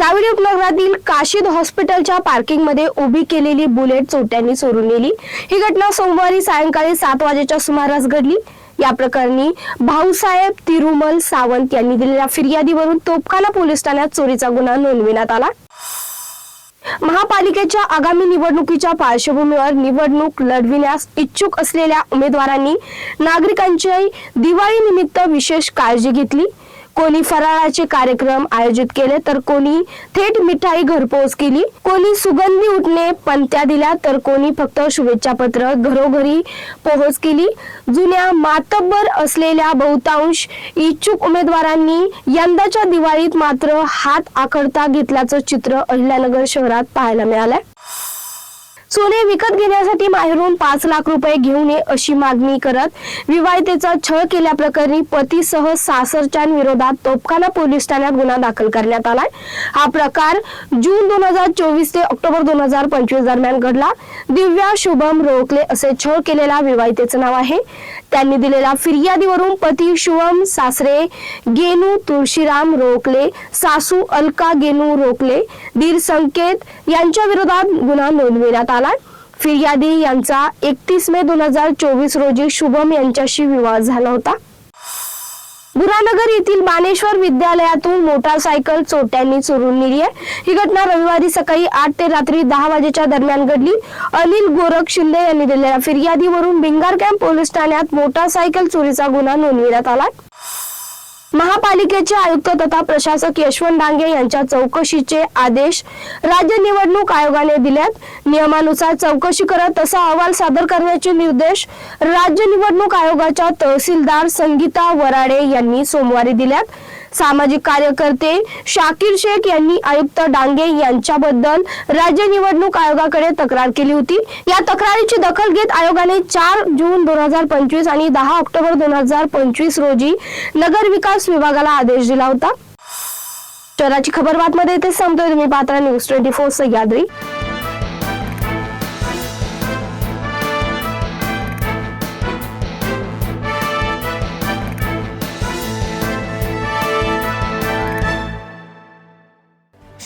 सावली उपनगरातील काशीद हॉस्पिटलच्या पार्किंगमध्ये उभी केलेली बुलेट चोट्यांनी चोरून नेली. ही घटना सोमवारी सायंकाळी सात वाजेच्या सुमारास घडली. या प्रकरणी भाऊसाहेब तिरुमल सावंत यांनी दिलेल्या फिर्यादीवरून तोपखाना पोलीस ठाण्यात चोरीचा गुन्हा नोंदविण्यात आला. महापालिकेच्या आगामी निवडणुकीच्या पार्श्वभूमीवर निवडणूक लढविण्यास इच्छुक असलेल्या उमेदवारांनी नागरिकांची दिवाळी निमित्त विशेष काळजी घेतली. कोणी फराळाचे कार्यक्रम आयोजित केले तर कोणी थेट मिठाई घरपोच केली. कोणी सुगंधी उठणे पंत्या दिल्या तर कोणी फक्त शुभेच्छा पत्र घरोघरी पोहोच केली. जुन्या मातब्बर असलेल्या बहुतांश इच्छुक उमेदवारांनी यंदाच्या दिवाळीत मात्र हात आखडता घेतल्याचं चित्र अहिल्यानगर शहरात पाहायला मिळालंय. सोने विकत घेण्यासाठी माहेरून पाच लाख रुपये घेऊन ये अशी मागणी करत विवाहितेचा छळ केल्याप्रकरणी पतीसह सासरच्या विरोधात तोपखाना पोलीस ठाण्यात गुन्हा दाखल करण्यात आलाय. हा प्रकार जून दोन हजार चोवीस ते ऑक्टोबर दोन हजार पंचवीस दरम्यान घडला. दिव्या शुभम रोखले असे छळ केलेल्या विवाहितेचं नाव आहे. त्यांनी दिलेल्या फिर्यादीवरून पती शुभम सासरे गेनू तुळशीराम रोकले सासू अलका गेनू रोकले दीर संकेत यांच्या विरोधात गुन्हा नोंदविण्यात आला. फिर्यादी यांचा एकतीस मे दोन हजार चोवीस रोजी शुभम यांच्याशी विवाह झाला होता. बुरानगर येथील बानेश्वर विद्यालयातून मोटारसायकल चोरट्यांनी चोरून नेली आहे. ही घटना रविवारी सकाळी आठ ते रात्री दहा वाजेच्या दरम्यान घडली. अनिल गोरख शिंदे यांनी दिलेल्या फिर्यादीवरून भिंगार कॅम्प पोलीस ठाण्यात मोटारसायकल चोरीचा गुन्हा नोंदविण्यात आला. महापालिकेचे आयुक्त तथा प्रशासक यशवंत डांगे यांच्या चौकशीचे आदेश राज्य निवडणूक आयोगाने दिल्यात. नियमानुसार चौकशी करत तसा अहवाल सादर करण्याचे निर्देश राज्य निवडणूक आयोगाच्या तहसीलदार संगीता वराडे यांनी सोमवारी दिल्यात. सामाजिक कार्यकर्ते शाकीर शेख यांनी आयुक्त डांगे यांच्याबद्दल राज्य निवडणूक आयोगाकडे तक्रार केली होती. या तक्रारीची दखल घेत आयोगाने चार जून दोन हजार पंचवीस आणि दहा ऑक्टोबर दोन हजार पंचवीस रोजी नगर विकास विभागाला आदेश दिला होता. शहराची खबर बातमध्ये इथे संपतोय तुम्ही पात्र न्यूज ट्वेंटी फोर सह्याद्री.